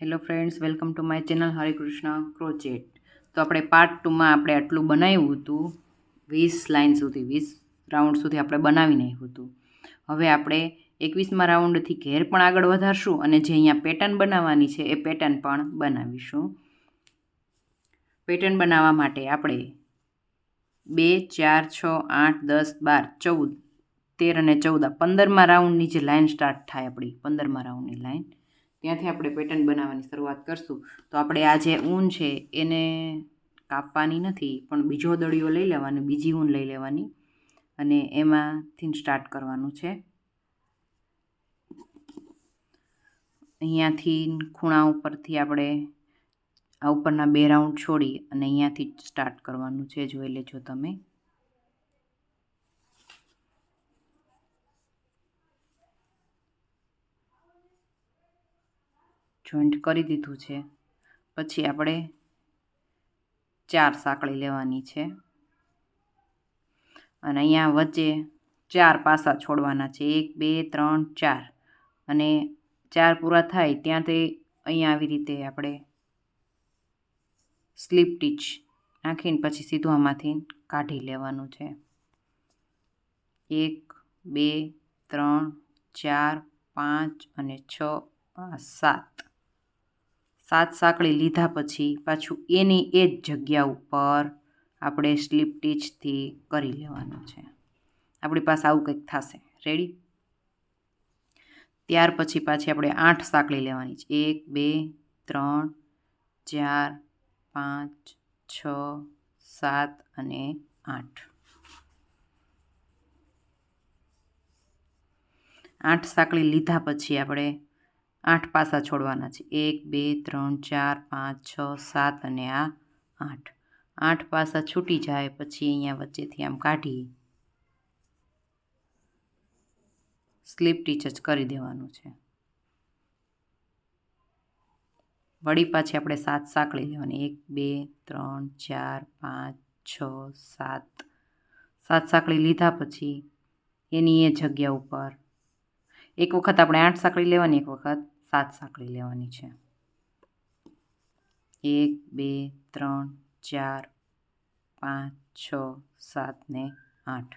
Hello friends welcome to my channel Harikrishna crochet તો આપણે part ટુમાં આપણે આટલું બનાવ્યું હતું, વીસ લાઇન સુધી, વીસ રાઉન્ડ સુધી આપણે બનાવી નાખ્યું હતું. હવે આપણે એકવીસમાં રાઉન્ડથી ઘેર પણ આગળ વધારશું અને જે અહીંયા પેટર્ન બનાવવાની છે એ પેટર્ન પણ બનાવીશું. પેટર્ન બનાવવા માટે આપણે બે, ચાર, છ, આઠ, દસ, બાર, ચૌદ, તેર અને ચૌદ પંદરમાં રાઉન્ડની જે લાઇન સ્ટાર્ટ થાય આપણી, પંદરમાં રાઉન્ડની લાઇન ત્યાંથી આપણે પેટર્ન બનાવવાની શરૂઆત કરશું. તો આપણે આ જે ઊન છે, એને કાપવાની નથી, પણ બીજો દળિયો લઈ લેવાનો, બીજી ઊન લઈ લેવાની. અને એમાંથી સ્ટાર્ટ કરવાનું છે. અહીંયાથી ખૂણા ઉપરથી આપણે આ ઉપરના બે રાઉન્ડ છોડી અને અહીંયાથી સ્ટાર્ટ કરવાનું છે, જોઈ લેજો તમે. જોઈન્ટ કરી દીધું છે. પછી આપણે ચાર સાંકળી લેવાની છે. અને અહીંયા વચ્ચે ચાર પાસા છોડવાના છે. એક, બે, ત્રણ, ચાર. અને ચાર પૂરા થાય ત્યાંથી અહીંયા આવી રીતે આપણે સ્લીપ ટીચ નાખીને પછી સીધું આમાંથી કાઢી લેવાનું છે. એક, બે, ત્રણ, ચાર, પાંચ અને છ સાત. સાત સાંકળી લીધા પછી પાછું એની એ જ જગ્યા ઉપર આપણે સ્લીપ ટીચથી કરી લેવાનું છે. આપણી પાસે આવું કંઈક થશે. રેડી ત્યાર પછી પાછી આપણે આઠ સાંકળી લેવાની છે. એક, બે, ત્રણ, ચાર, પાંચ, છ, સાત અને આઠ. આઠ સાંકળી લીધા પછી આપણે આઠ પાસા છોડવાના છે. એક, બે, ત્રણ, ચાર, પાંચ, છ, સાત અને આ આઠ. આઠ પાસા છૂટી જાય પછી અહીંયા વચ્ચેથી આમ કાઢી સ્લીપ ટીચ જ કરી દેવાનું છે. વળી પાછી આપણે સાત સાંકળી લેવાની. એક, બે, ત્રણ, ચાર, પાંચ, છ, સાત. સાત સાંકળી લીધા પછી એની એ જગ્યા ઉપર એક વખત આપણે આઠ સાંકળી લેવાની, એક વખત સાત સાંકળી લેવાની છે. એક, બે, ત્રણ, ચાર, પાંચ, છ, સાત ને આઠ.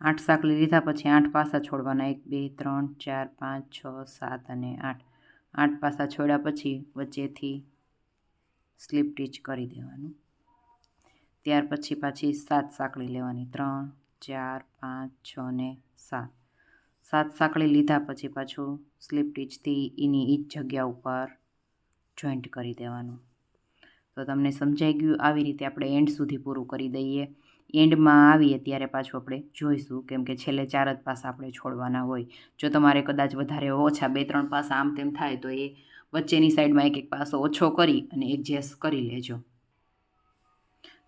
આઠ સાંકળી લીધા પછી આઠ પાસા છોડવાના. એક, બે, ત્રણ, ચાર, પાંચ, છ, સાત અને આઠ. આઠ પાસા છોડ્યા પછી વચ્ચેથી સ્લીપ ટીચ કરી દેવાનું. ત્યાર પછી પાછી સાત સાંકળી લેવાની. ત્રણ, ચાર, પાંચ, છ ને સાત. સાત સાંકળી લીધા પછી પાછું સ્લીપ ટીચથી એની એ જગ્યા ઉપર જોઈન્ટ કરી દેવાનું. તો તમને સમજાઈ ગયું, આવી રીતે આપણે એન્ડ સુધી પૂરું કરી દઈએ. એન્ડમાં આવીએ ત્યારે પાછું આપણે જોઈશું, કેમ કે છેલ્લે ચાર જ પાસા આપણે છોડવાના હોય. જો તમારે કદાચ વધારે ઓછા બે ત્રણ પાસા આમ તેમ થાય, તો એ વચ્ચેની સાઈડમાં એક એક પાસો ઓછો કરી અને એડજસ્ટ કરી લેજો.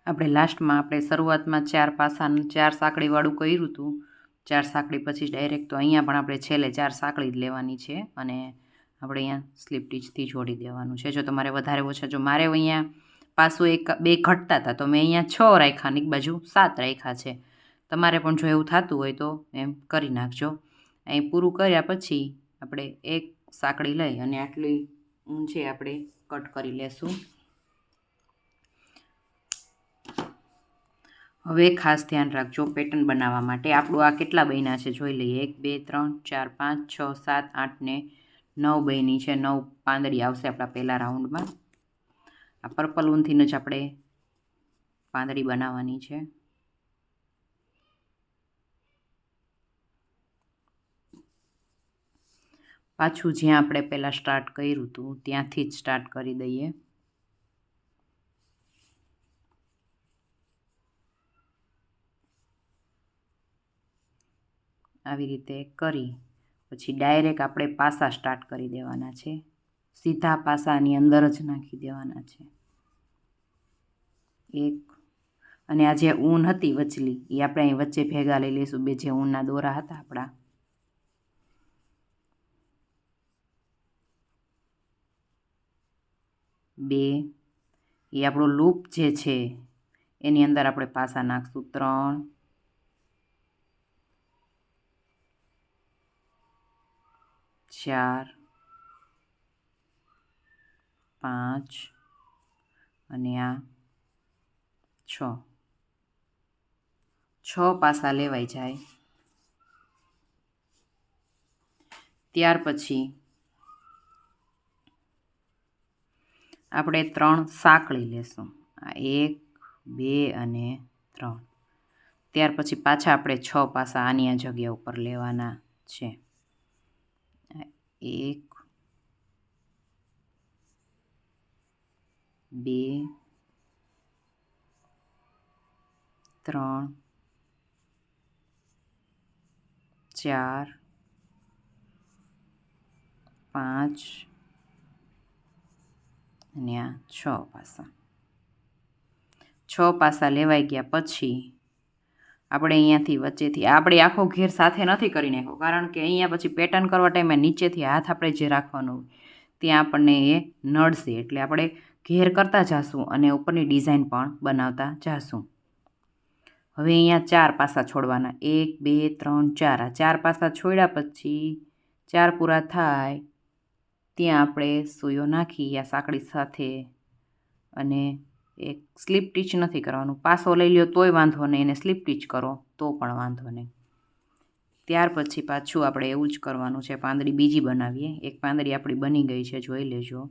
આપણે લાસ્ટમાં આપણે શરૂઆતમાં ચાર પાસાનું, ચાર સાંકળીવાળું કર્યું હતું ચાર સાંકળી પછી ડાયરેક્ટ તો અહીંયા પણ આપણે છેલ્લે ચાર સાંકળી જ લેવાની છે અને આપણે અહીંયા સ્લીપ ટીચથી જોડી દેવાનું છે. જો તમારે વધારે ઓછા, જો મારે અહીંયા પાછું એક, બે ઘટતા હતા, તો મેં અહીંયા છ રાખ્યા ને એક બાજુ સાત રાખ્યા છે. તમારે પણ જો એવું થતું હોય તો એમ કરી નાખજો. અહીં પૂરું કર્યા પછી આપણે એક સાંકળી લઈ અને આટલી ઊંચે આપણે કટ કરી લેશું. હવે ખાસ ધ્યાન રાખજો પેટર્ન બનાવવા માટે. આપણું આ કેટલા બન્યા છે જોઈ લઈએ. એક, બે, ત્રણ, ચાર, પાંચ, છ, સાત, આઠ ને નવ બની છે. નવ પાંદડી આવશે આપણા પહેલાં રાઉન્ડમાં. આ પર્પલ ઊનથીને જ આપણે પાંદડી બનાવવાની છે. પાછું જ્યાં આપણે પહેલાં સ્ટાર્ટ કર્યું હતું, ત્યાંથી જ સ્ટાર્ટ કરી દઈએ. આવી રીતે કરી, પછી ડાયરેક્ટ આપણે પાસા સ્ટાર્ટ કરી દેવાના છે. સીધા પાસાની અંદર જ નાખી દેવાના છે. એક, અને આ જે ઊન હતી વચલી, એ આપણે અહીં વચ્ચે ભેગા લઈ લઈશું, બે જે ઊનના દોરા હતા આપણા. બે, એ આપણો લૂપ જે છે, એની અંદર આપણે પાસા નાખશું. ત્રણ ચાર, પાંચ અને આ છ. છ પાસા લેવાઈ જાય. ત્યાર પછી આપણે ત્રણ સાંકળી લેશું. આ એક, બે અને ત્રણ. ત્યાર પછી પાછા આપણે છ પાસા આની આ જગ્યા ઉપર લેવાના છે. એક બે ત્રણ ચાર પાંચ અને આ છ પાસા. છ પાસા લેવાઈ ગયા પછી આપણે અહીંયાથી વચ્ચેથી, આપણે આખો ઘેર સાથે નથી કરી નાખ્યો, કારણ કે અહીંયા પછી પેટર્ન કરવા ટાઈમે નીચેથી હાથ આપણે જે રાખવાનો હોય, ત્યાં આપણને એ નડશે. એટલે આપણે ઘેર કરતા જાશું અને ઉપરની ડિઝાઇન પણ બનાવતા જાશું. હવે અહીંયા ચાર પાસા છોડવાના. એક, બે, ત્રણ, ચાર. આ ચાર પાસા છોડ્યા પછી ચાર પૂરા થાય, ત્યાં આપણે સોયો નાખી, આ સાંકળી સાથે અને એક સ્લીપ ટીચ નથી કરવાનું. પાસો લઈ લ્યો તોય વાંધો નહીં, એને સ્લીપ ટીચ કરો, તો પણ વાંધો નહીં. ત્યાર પછી પાછું આપણે એવું જ કરવાનું છે, પાંદડી બીજી બનાવીએ. એક પાંદડી આપણી બની ગઈ છે, જોઈ લેજો.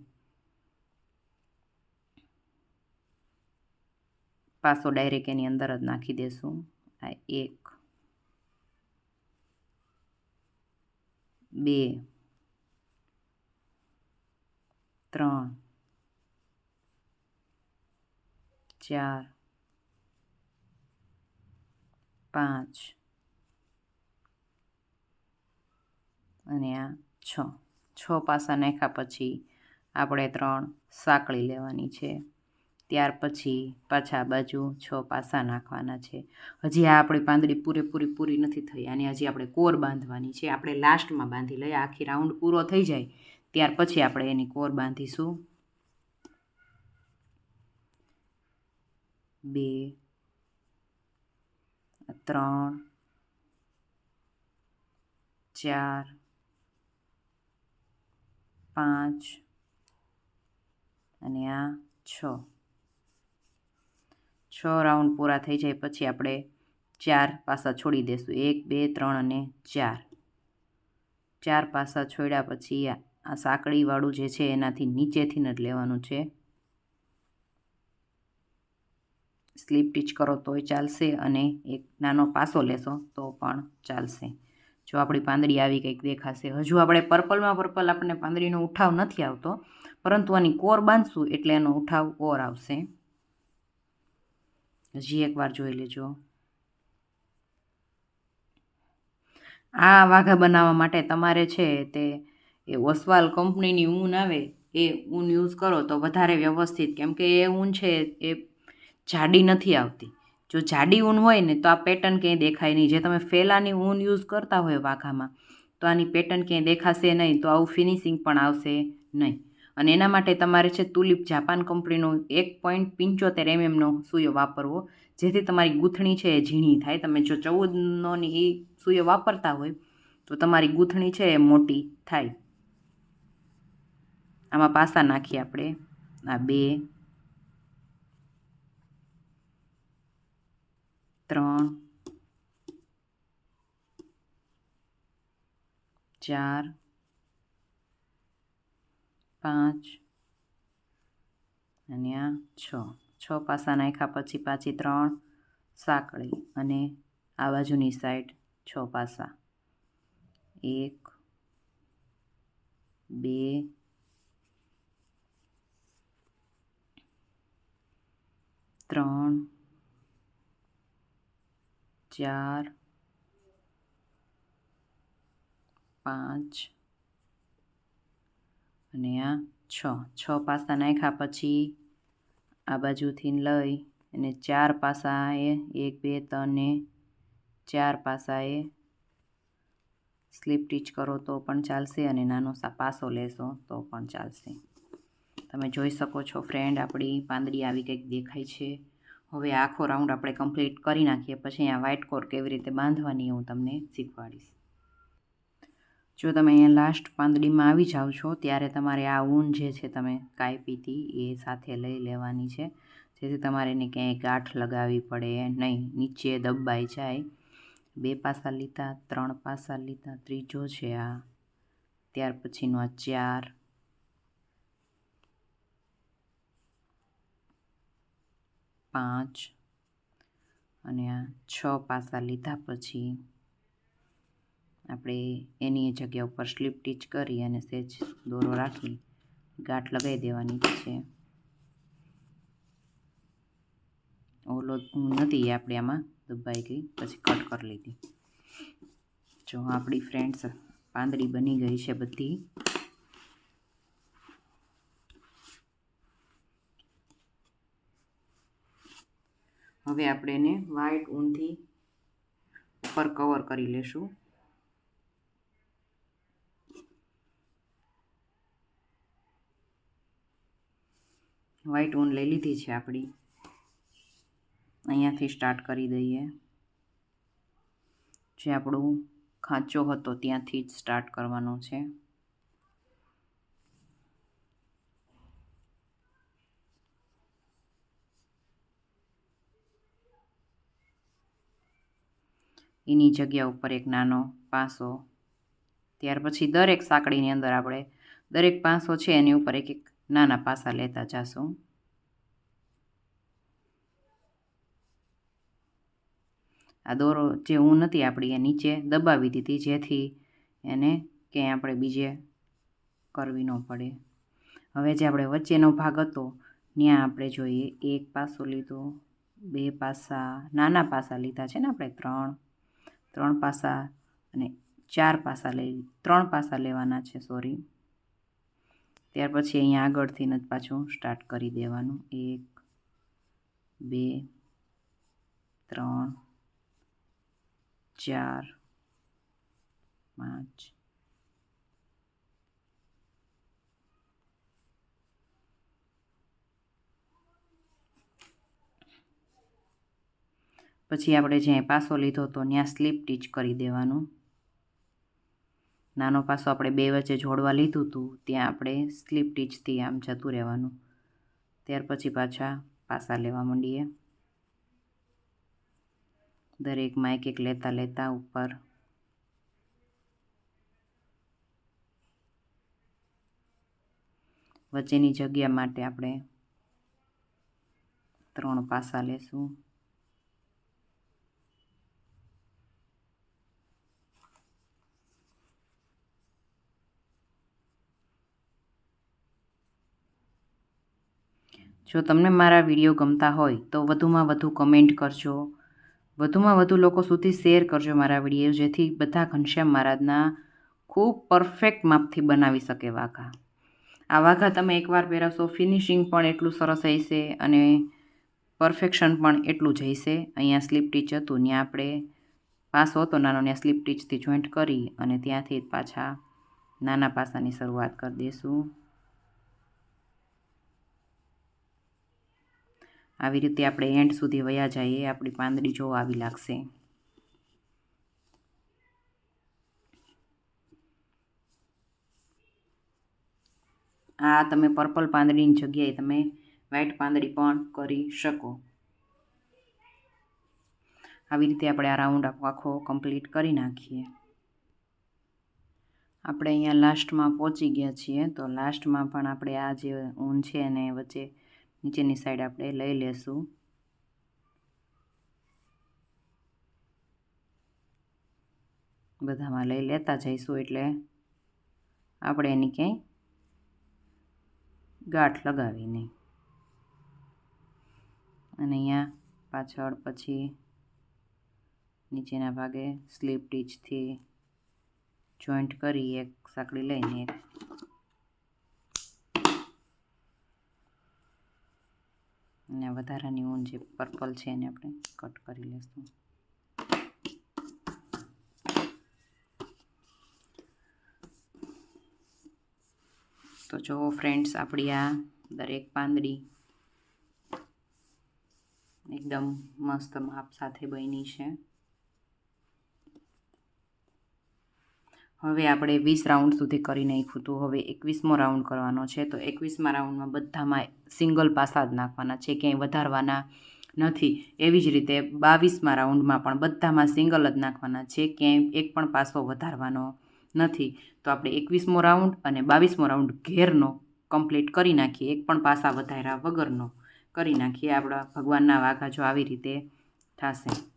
પાસો ડાયરેક્ટ એની અંદર જ નાખી દેશું. આ એક, બે, ત્રણ ચાર, પાંચ અને આ છ. છ પાસા નાખ્યા પછી આપણે ત્રણ સાંકળી લેવાની છે. ત્યાર પછી પાછા બાજુ છ પાસા નાખવાના છે. હજી આ આપણી પાંદડી પૂરેપૂરી પૂરી નથી થઈ અને હજી આપણે કોર બાંધવાની છે. આપણે લાસ્ટમાં બાંધી લઈએ. આખી રાઉન્ડ પૂરો થઈ જાય. ત્યાર પછી આપણે એની કોર બાંધીશું. બે, ત્રણ, ચાર, પાંચ અને આ છ. છ રાઉન્ડ પૂરા થઈ જાય પછી આપણે ચાર પાસા છોડી દઈશું એક, બે, ત્રણ અને ચાર. ચાર પાસા છોડ્યા પછી આ સાંકળીવાળું જે છે એનાથી નીચેથી જ લેવાનું છે. સ્લીપ ટીચ કરો તોય ચાલશે અને એક નાનો પાસો લેશો તો પણ ચાલશે. જો આપણી પાંદડી આવી કંઈક દેખાશે, હજુ આપણે પર્પલમાં પર્પલ આપણને પાંદડીનો ઉઠાવ નથી આવતો, પરંતુ આની કોર બાંધશું એટલે એનો ઉઠાવ ઓર આવશે. હજી એકવાર જોઈ લેજો. આ વાઘા બનાવવા માટે તમારે છે તે, એ ઓસવાલ કંપનીની ઊન આવે, એ ઊન યુઝ કરો તો વધારે વ્યવસ્થિત. કેમ કે એ ઊન છે, એ જાડી નથી આવતી. જો જાડી ઊન હોય ને, તો આ પેટર્ન ક્યાંય દેખાય નહીં. જે તમે ફેલાની ઊન યુઝ કરતા હોય વાઘામાં, તો આની પેટર્ન ક્યાંય દેખાશે નહીં, તો આવું ફિનિશિંગ પણ આવશે નહીં. અને એના માટે તમારે છે તુલિપ જાપાન કંપનીનો એક પોઈન્ટ પંચોતેર એમએમનો સૂયો વાપરવો, જેથી તમારી ગૂંથણી છે એ ઝીણી થાય. તમે જો ચૌદનોની એ સૂયો વાપરતા હોય, તો તમારી ગૂંથણી છે એ મોટી થાય. આમાં પાસા નાખીએ આપણે. આ બે ત્રણ ચાર પાંચ અને આ છ છ પાસા નાખ્યા પછી પાછી ત્રણ સાંકળી અને આ બાજુની સાઈડ છ પાસા એક બે ત્રણ ચાર, પાંચ અને આ છ. છ પાસા નાખ્યા પછી આ બાજુથી લઈ અને ચાર પાસા એ એક, બે, ત્રણ ચાર પાસા એ સ્લીપ ટીચ કરો તો પણ ચાલશે અને નાનો પાસો લેશો તો પણ ચાલશે. તમે જોઈ શકો છો ફ્રેન્ડ, આપણી પાંદડી આવી કંઈક દેખાય છે. હવે આખો રાઉન્ડ આપણે કમ્પ્લીટ કરી નાખીએ. પછી અહીંયા વ્હાઇટ કોર કેવી રીતે બાંધવાની હું તમને શીખવાડીશ. જો તમે અહીંયા લાસ્ટ પાંદડીમાં આવી જાઓ છો, ત્યારે તમારે આ ઊન જે છે તમે કાપી હતી એ સાથે લઈ લેવાની છે. જેથી તમારે એને ક્યાંય ગાંઠ લગાવવી પડે, નહીં, નીચે દબાઈ જાય. બે પાસા લીધા, ત્રણ પાસા લીધા, ત્રીજો છે આ. ત્યાર પછીનો આ ચાર. પાંચ અને આ છ પાસા લીધા પછી આપણે એની જગ્યા ઉપર સ્લીપ ટીચ કરી અને સેજ દોરો રાખી, ગાંઠ લગાવી દેવાની છે. ઓલો નથી આપણે આમાં દબાઈ ગઈ, પછી કટ કરી લીધી. જો આપણી ફ્રેન્ડ્સ પાંદડી બની ગઈ છે બધી. હવે આપણે એને વ્હાઈટ ઊનથી ઉપર કવર કરી લેશું. વ્હાઈટ ઊન લઈ લીધી છે આપણી. અહીંયાથી સ્ટાર્ટ કરી દઈએ. જે આપણું ખાંચો હતો ત્યાંથી જ સ્ટાર્ટ કરવાનો છે. એની જગ્યા ઉપર એક નાનો પાસો. ત્યાર પછી દરેક સાંકળીની અંદર આપણે દરેક પાંસો છે એની ઉપર એક એક નાના પાસા લેતા જાશું. આ દોરો જે ઊન હતી આપણી એ નીચે દબાવી દીધી જેથી એને ક્યાંય આપણે બીજે કરવી ન પડે. હવે જે આપણે વચ્ચેનો ભાગ હતો ત્યાં આપણે જોઈએ એક પાસો લીધો, બે પાસા, નાના પાસા લીધા છે ને આપણે ત્રણ. ત્રણ પાસા અને ચાર પાસા લઈ, ત્રણ પાસા લેવાના છે સોરી ત્યાર પછી અહીંયા આગળથી જ પાછું સ્ટાર્ટ કરી દેવાનું. એક, બે, ત્રણ, ચાર, પાંચ પછી આપણે જ્યાં પાસો લીધો હતો, ત્યાં સ્લીપ ટીચ કરી દેવાનું. નાનો પાસો આપણે બે વચ્ચે જોડવા લીધું હતું, ત્યાં આપણે સ્લીપ ટીચથી આમ જતું રહેવાનું. ત્યાર પછી પાછા પાસા લેવા માંડીએ. દરેકમાં એક એક લેતા લેતા ઉપર. વચ્ચેની જગ્યા માટે આપણે ત્રણ પાસા લેશું. જો તમને મારા વીડિયો ગમતા હોય, તો વધુમાં વધુ કમેન્ટ કરજો. વધુમાં વધુ લોકો સુધી શેર કરજો મારા વીડિયો, જેથી બધા ઘનશ્યામ મહારાજના ખૂબ પરફેક્ટ માપથી બનાવી શકે વાઘા. આ વાઘા તમે એકવાર પહેરાવશો ફિનિશિંગ પણ એટલું સરસ હશે અને પરફેક્શન પણ એટલું જ હશે. અહીંયા સ્લીપ ટીચ હતું ત્યાં આપણે પાસો હતો, નાનો ત્યાં સ્લીપ ટીચથી જોઈન્ટ કરી અને ત્યાંથી પાછા નાના પાસાની શરૂઆત કરી દઈશું આવી રીતે આપણે એન્ડ સુધી વયા જઈએ આપણી પાંદડી જો આવી લાગશે. આ તમે પર્પલ પાંદડીની જગ્યાએ તમે વ્હાઇટ પાંદડી પણ કરી શકો. આવી રીતે આપણે આ રાઉન્ડ આખો કમ્પ્લીટ કરી નાખીએ. આપણે અહીંયા લાસ્ટમાં પહોંચી ગયા છીએ, તો લાસ્ટમાં પણ આપણે આ જે ઊન છે એને વચ્ચે નીચેની સાઈડ આપણે લઈ લેશું. બધામાં લઈ લેતા જઈશું એટલે આપણે એની ક્યાંય ગાંઠ લગાવી નહીં. અને અહીંયા પાછળ પછી નીચેના ભાગે સ્લીપ ટીચથી જોઈન્ટ કરી એક સાંકળી લઈને એક અને વધારાની ઊન જે પર્પલ છે એને આપણે કટ કરી લઈશું તો જો ફ્રેન્ડ્સ આપણી આ દરેક પાંદડી એકદમ મસ્ત માપ સાથે બની છે. હવે આપણે વીસ રાઉન્ડ સુધી કરી નાખ્યું હતું. હવે એકવીસમો રાઉન્ડ કરવાનો છે. તો એકવીસમા રાઉન્ડમાં બધામાં સિંગલ પાસા જ નાખવાના છે. ક્યાંય વધારવાના નથી. એવી જ રીતે બાવીસમા રાઉન્ડમાં પણ બધામાં સિંગલ જ નાખવાના છે. ક્યાંય એક પણ પાસો વધારવાનો નથી. તો આપણે એકવીસમો રાઉન્ડ અને બાવીસમો રાઉન્ડ ઘેરનો કમ્પ્લીટ કરી નાખીએ. એક પણ પાસા વધાર્યા વગરનો કરી નાખીએ. આપણા ભગવાનના વાઘા જો આવી રીતે થશે.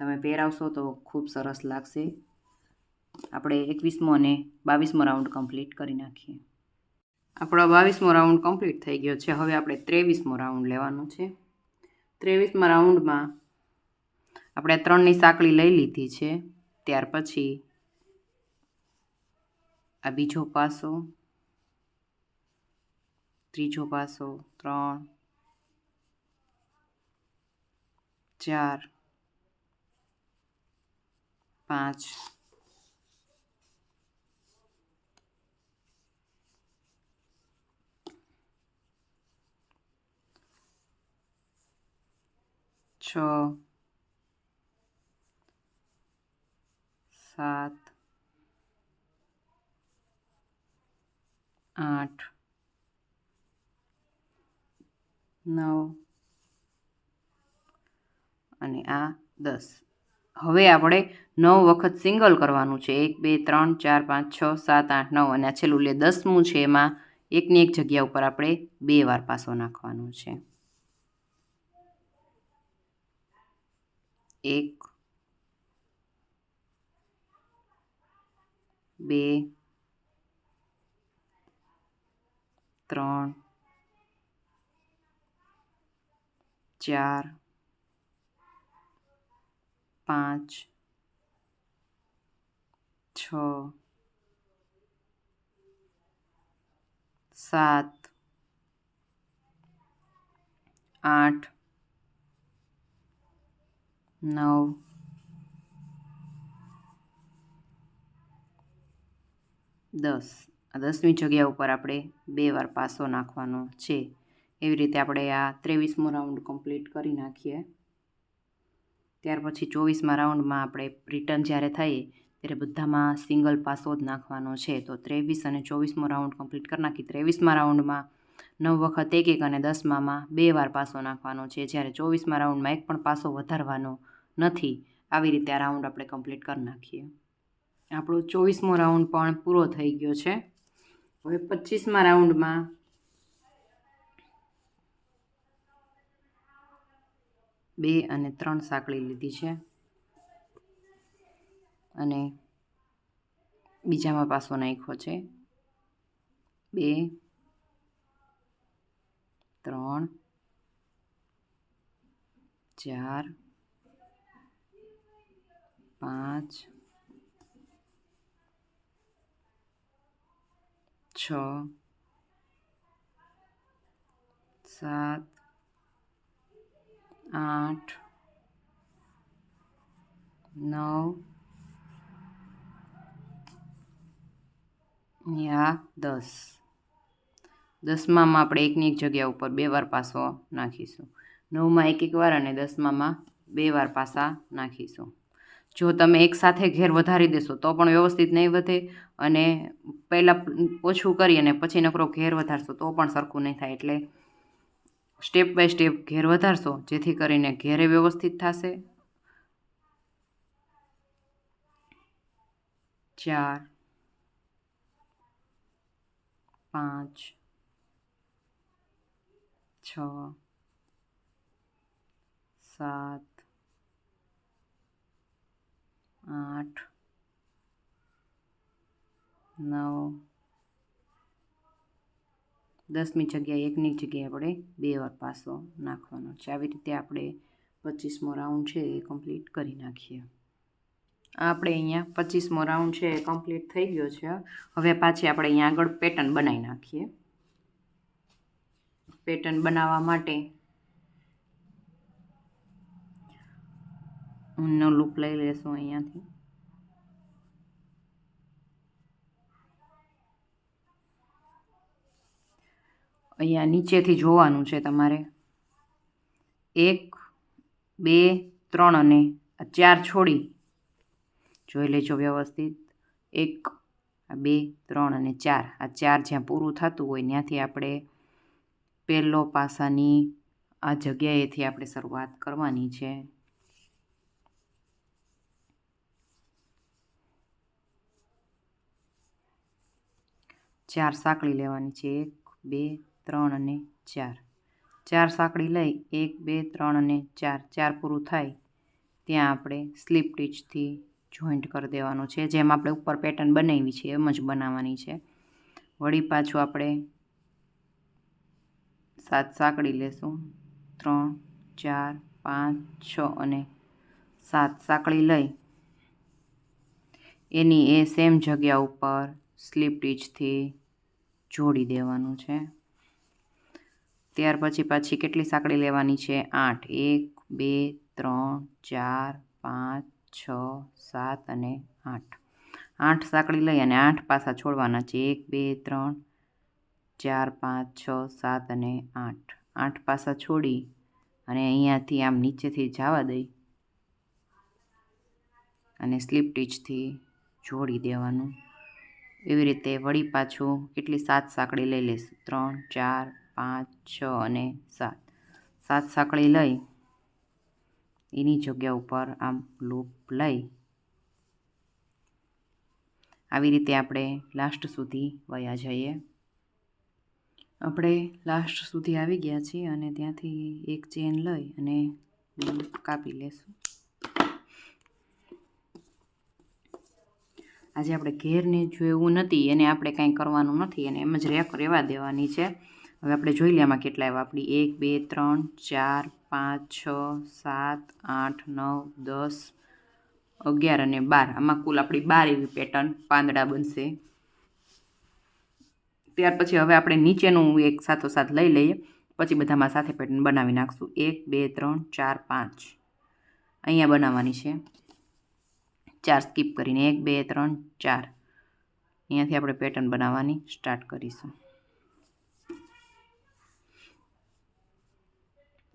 તમે પહેરાવશો તો ખૂબ સરસ લાગશે. આપણે એકવીસમો અને બાવીસમો રાઉન્ડ કમ્પ્લીટ કરી નાખીએ. આપણો બાવીસમો રાઉન્ડ કમ્પ્લીટ થઈ ગયો છે. હવે આપણે ત્રેવીસમો રાઉન્ડ લેવાનો છે. ત્રેવીસમા રાઉન્ડમાં આપણે ત્રણની સાંકળી લઈ લીધી છે. ત્યાર પછી આ બીજો પાસો, ત્રીજો પાસો, ત્રણ, ચાર પાંચ. છ. સાત. આઠ. નવ. અને આ દસ. હવે આપણે નવ વખત સિંગલ કરવાનું છે. એક, બે, ત્રણ, ચાર, પાંચ, છ, સાત, આઠ, નવ અને આ છેલ્લું લે દસમું છે એમાં એકની એક જગ્યા ઉપર આપણે બે વાર પાસો નાખવાનો છે. એક, બે, ત્રણ, ચાર પાંચ, છ, સાત, આઠ, નવ, દસ. આ દસમી જગ્યા ઉપર આપણે બે વાર પાસો નાખવાનો છે. એવી રીતે આપણે આ ત્રેવીસમો રાઉન્ડ કમ્પ્લીટ કરી નાખીએ. ત્યાર પછી ચોવીસમા રાઉન્ડમાં આપણે રિટર્ન જ્યારે થઈએ, ત્યારે બધામાં સિંગલ પાસો જ નાખવાનો છે. તો ત્રેવીસ અને ચોવીસમો રાઉન્ડ કમ્પ્લીટ કરી નાખી. ત્રેવીસમાં રાઉન્ડમાં નવ વખત એક એક અને દસમામાં બે વાર પાસો નાખવાનો છે. જ્યારે ચોવીસમા રાઉન્ડમાં એક પણ પાસો વધારવાનો નથી, આવી રીતે આ રાઉન્ડ આપણે કમ્પ્લીટ કરી નાખીએ. આપણો ચોવીસમો રાઉન્ડ પણ પૂરો થઈ ગયો છે. હવે પચીસમા રાઉન્ડમાં બે અને ત્રણ સાંકળી લીધી છે. અને બીજામાં પાસો નાખ્યો છે. બે, ત્રણ, ચાર, પાંચ, છ, સાત આઠ, નવ આ દસ. દસમામાં આપણે એકની એક જગ્યા ઉપર બે વાર પાસો નાખીશું. નવમાં એક એક વાર અને દસમામાં બે વાર પાસા નાખીશું. જો તમે એકસાથે ઘેર વધારી દેશો, તો પણ વ્યવસ્થિત નહીં વધે અને પહેલાં ઓછું કરી અને પછી નકરો ઘેર વધારશો, તો પણ સરખું નહીં થાય. એટલે સ્ટેપ બાય સ્ટેપ ઘેર વધારશો, જેથી કરીને ઘેરે વ્યવસ્થિત થશે. ચાર, પાંચ, છ, સાત, આઠ, નવ દસમી જગ્યાએ એકની જગ્યાએ આપણે બે વાર પાસો નાખવાનો છે. આવી રીતે આપણે પચીસમો રાઉન્ડ છે એ કમ્પ્લીટ કરી નાખીએ. આપણે અહીંયા પચીસમો રાઉન્ડ છે એ કમ્પ્લીટ થઈ ગયો છે. હવે પાછી આપણે અહીંયા આગળ પેટર્ન બનાવી નાખીએ. પેટર્ન બનાવવા માટે ઊનનો લૂપ લઈ લેશું અહીંયાથી. અહીંયા નીચેથી જોવાનું છે તમારે. એક, બે, ત્રણ અને આ ચાર છોડી. જોઈ લેજો વ્યવસ્થિત. એક, આ બે, ત્રણ અને ચાર. આ ચાર જ્યાં પૂરું થતું હોય ત્યાંથી આપણે પહેલો પાસાની આ જગ્યાએથી આપણે શરૂઆત કરવાની છે. ચાર સાંકળી લેવાની છે. એક, બે ત્રણ અને ચાર. ચાર સાંકળી લઈ એક, બે, ત્રણ અને ચાર. ચાર પૂરું થાય ત્યાં આપણે સ્લીપ ટીચથી જોઈન્ટ કરી દેવાનું છે, જેમ આપણે ઉપર પેટર્ન બનાવી છે, એમ જ બનાવવાની છે. વળી પાછું આપણે સાત સાંકળી લેશું. ત્રણ, ચાર, પાંચ, છ અને સાત સાંકળી લઈ એની એ સેમ જગ્યા ઉપર સ્લીપ ટીચથી જોડી દેવાનું છે. ત્યાર પછી પાછી કેટલી સાંકળી લેવાની છે? આઠ. એક, બે, ત્રણ, ચાર, પાંચ, છ, સાત અને આઠ. આઠ સાંકળી લઈ અને આઠ પાસા છોડવાના છે. એક, બે, ત્રણ, ચાર, પાંચ, છ, સાત અને આઠ. આઠ પાસા છોડી અને અહીંયાથી આમ નીચેથી જવા દઈ અને સ્લીપ ટીચથી જોડી દેવાનું. એવી રીતે વળી પાછું કેટલી સાત સાંકળી લઈ લઈશું ત્રણ, ચાર પાંચ, છ અને સાત. સાત સાંકળી લઈ એની જગ્યા ઉપર આમ લૂપ લઈ આવી રીતે આપણે લાસ્ટ સુધી વયા જઈએ. આપણે લાસ્ટ સુધી આવી ગયા છીએ અને ત્યાંથી એક ચેન લઈ અને કાપી લેશું. આજે આપણે ઘેરને જોયું નથી, એને આપણે કાંઈ કરવાનું નથી, એને એમ જ રેક રહેવા દેવાની છે. હવે આપણે જોઈ લઈએ આમાં કેટલા આવ્યા. આપણી એક, બે, ત્રણ, ચાર, પાંચ, છ, સાત, આઠ, નવ, દસ, અગિયાર અને બાર. આમાં કુલ આપણી બાર એવી પેટર્ન પાંદડા બનશે. ત્યાર પછી હવે આપણે નીચેનું એક સાથોસાથ લઈ લઈએ. પછી બધામાં સાથે પેટર્ન બનાવી નાખશું. એક, બે, ત્રણ, ચાર, પાંચ. અહીંયા બનાવવાની છે. ચાર સ્કીપ કરીને એક, બે, ત્રણ, ચાર. અહીંયાથી આપણે પેટર્ન બનાવવાની સ્ટાર્ટ કરીશું.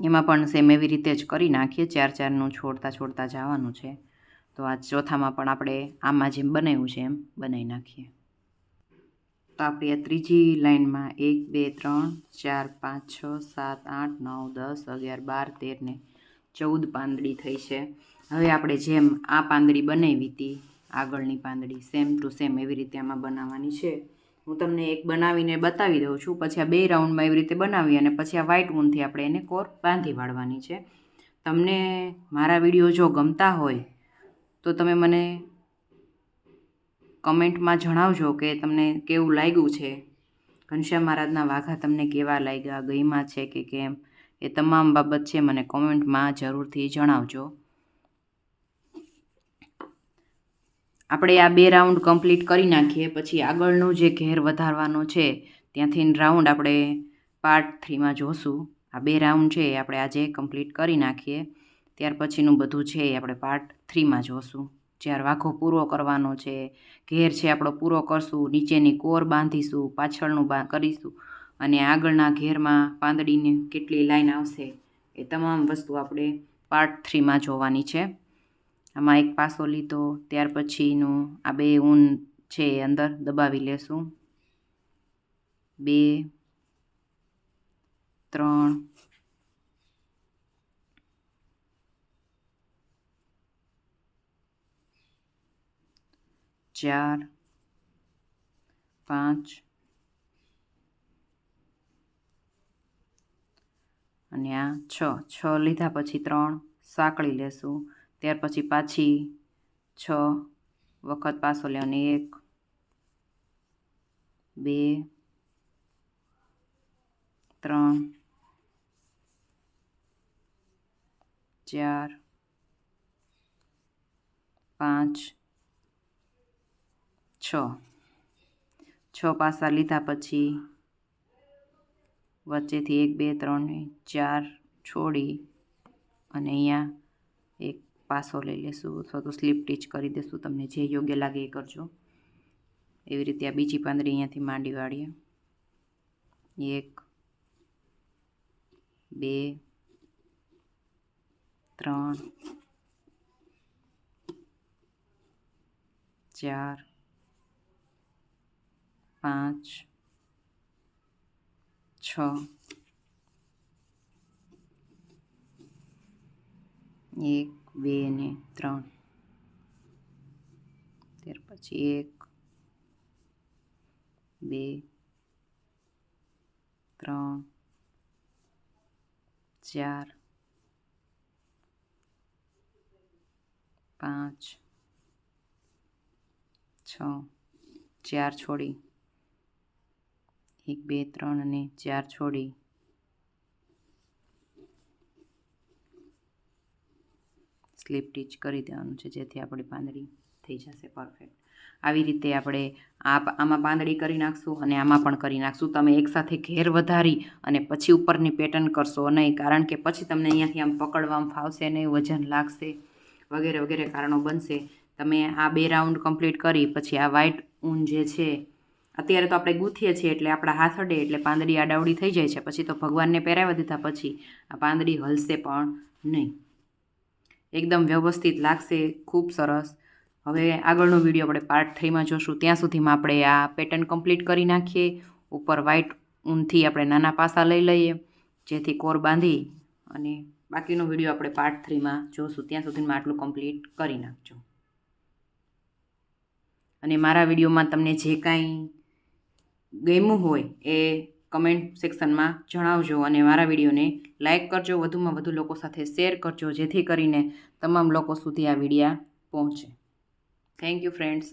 એમાં પણ સેમ એવી રીતે જ કરી નાખીએ, ચાર ચારનું છોડતા છોડતા જવાનું છે. તો આ ચોથામાં પણ આપણે આમાં જેમ બનાવ્યું છે એમ બનાવી નાખીએ. તો આપણી આ ત્રીજી લાઇનમાં એક, બે, ત્રણ, ચાર, પાંચ, છ, સાત, આઠ, નવ, દસ, અગિયાર, બાર, તેર ને ચૌદ પાંદડી થઈ છે. હવે આપણે જેમ આ પાંદડી બનાવી હતી, આગળની પાંદડી સેમ ટુ સેમ એવી રીતે આમાં બનાવવાની છે. હું તમને એક બનાવીને બતાવી દઉં છું. પછી આ બે રાઉન્ડમાં એવી રીતે બનાવી અને પછી આ વ્હાઇટ ઊનથી આપણે એને કોર બાંધી વાળવાની છે. તમને મારા વીડિયો જો ગમતા હોય તો તમે મને કમેન્ટમાં જણાવજો કે તમને કેવું લાગ્યું છે. ઘનશ્યામ મહારાજના વાઘા તમને કેવા લાગ્યા ગઈમાં છે કે કેમ? એ તમામ બાબત છે મને કોમેન્ટમાં જરૂરથી જણાવજો. આપણે આ બે રાઉન્ડ કમ્પ્લીટ કરી નાખીએ, પછી આગળનું જે ઘેર વધારવાનો છે, ત્યાંથી રાઉન્ડ આપણે પાર્ટ થ્રીમાં જોશું. આ બે રાઉન્ડ છે એ આપણે આજે કમ્પ્લીટ કરી નાખીએ. ત્યાર પછીનું બધું છે એ આપણે પાર્ટ થ્રીમાં જોશું. જ્યારે વાઘો પૂરો કરવાનો છે, ઘેર છે આપણો પૂરો કરશું, નીચેની કોર બાંધીશું, પાછળનું બા, કરીશું અને આગળના ઘેરમાં પાંદડીની કેટલી લાઈન આવશે એ તમામ વસ્તુ આપણે પાર્ટ થ્રીમાં જોવાની છે. આમાં એક પાસો લીધો, ત્યાર પછીનું આ બે ઊન છે એ અંદર દબાવી લેશું. બે, ત્રણ, ચાર, પાંચ, અને આ છ. છ લીધા પછી ત્રણ. સાંકળી લેશું. ત્યાર પછી પાછી છ વખત પાસો લેવાની એક, બે, ત્રણ, ચાર, પાંચ, છ. છ પાસા લીધા પછી વચ્ચેથી એક, બે, ત્રણ, ચાર છોડી અને અહીંયા પાસો લઈ લેશું અથવા તો સ્લીપ ટીચ કરી દેશું. તમને જે યોગ્ય લાગે એ કરજો. એવી રીતે આ બીજી પાંદડી અહીંયાથી માંડી વાળીએ. એક, બે, ત્રણ, ચાર, પાંચ, છ, એક બે ને ત્રણ. ત્યાર પછી એક, બે, ત્રણ, ચાર, પાંચ, છ, ચાર છોડી. એક, બે, ત્રણ અને ચાર છોડી. સ્લીપ ટીચ કરી દેવાનું છે, જેથી આપણી પાંદડી થઈ જશે પરફેક્ટ. આવી રીતે આપણે આ આમાં પાંદડી કરી નાખશું અને આમાં પણ કરી નાખશું. તમે એકસાથે ઘેર વધારી અને પછી ઉપરની પેટર્ન કરશો નહીં, કારણ કે પછી તમને અહીંયાથી આમ પકડવામાં ફાવશે નહીં, વજન લાગશે વગેરે વગેરે કારણો બનશે. તમે આ બે રાઉન્ડ કમ્પ્લીટ કરી, પછી આ વ્હાઇટ ઊન જે છે, અત્યારે તો આપણે ગૂંથીએ છીએ એટલે આપણા હાથ અડે એટલે પાંદડી આડાવડી થઈ જાય છે. પછી તો ભગવાનને પહેરાવી દીધા, પછી આ પાંદડી હલશે પણ નહીં. એકદમ વ્યવસ્થિત લાગશે, ખૂબ સરસ. હવે આગળનો વીડિયો આપણે પાર્ટ થ્રીમાં જોશું. ત્યાં સુધીમાં આપણે આ પેટર્ન કમ્પ્લીટ કરી નાખીએ. ઉપર વ્હાઇટ ઊનથી આપણે નાના પાસા લઈ લઈએ, જેથી કોર બાંધી અને બાકીનો વીડિયો આપણે પાર્ટ થ્રીમાં જોશું. ત્યાં સુધીમાં આટલું કમ્પ્લીટ કરી નાખજો. અને મારા વિડીયોમાં તમને જે કાંઈ ગમ્યું હોય એ કમેન્ટ સેક્શનમાં જણાવજો અને મારા વિડીયોને લાઇક કરજો. વધુમાં વધુ લોકો સાથે શેર કરજો, જેથી કરીને તમામ લોકો સુધી આ વિડીયા પહોંચે. Thank you friends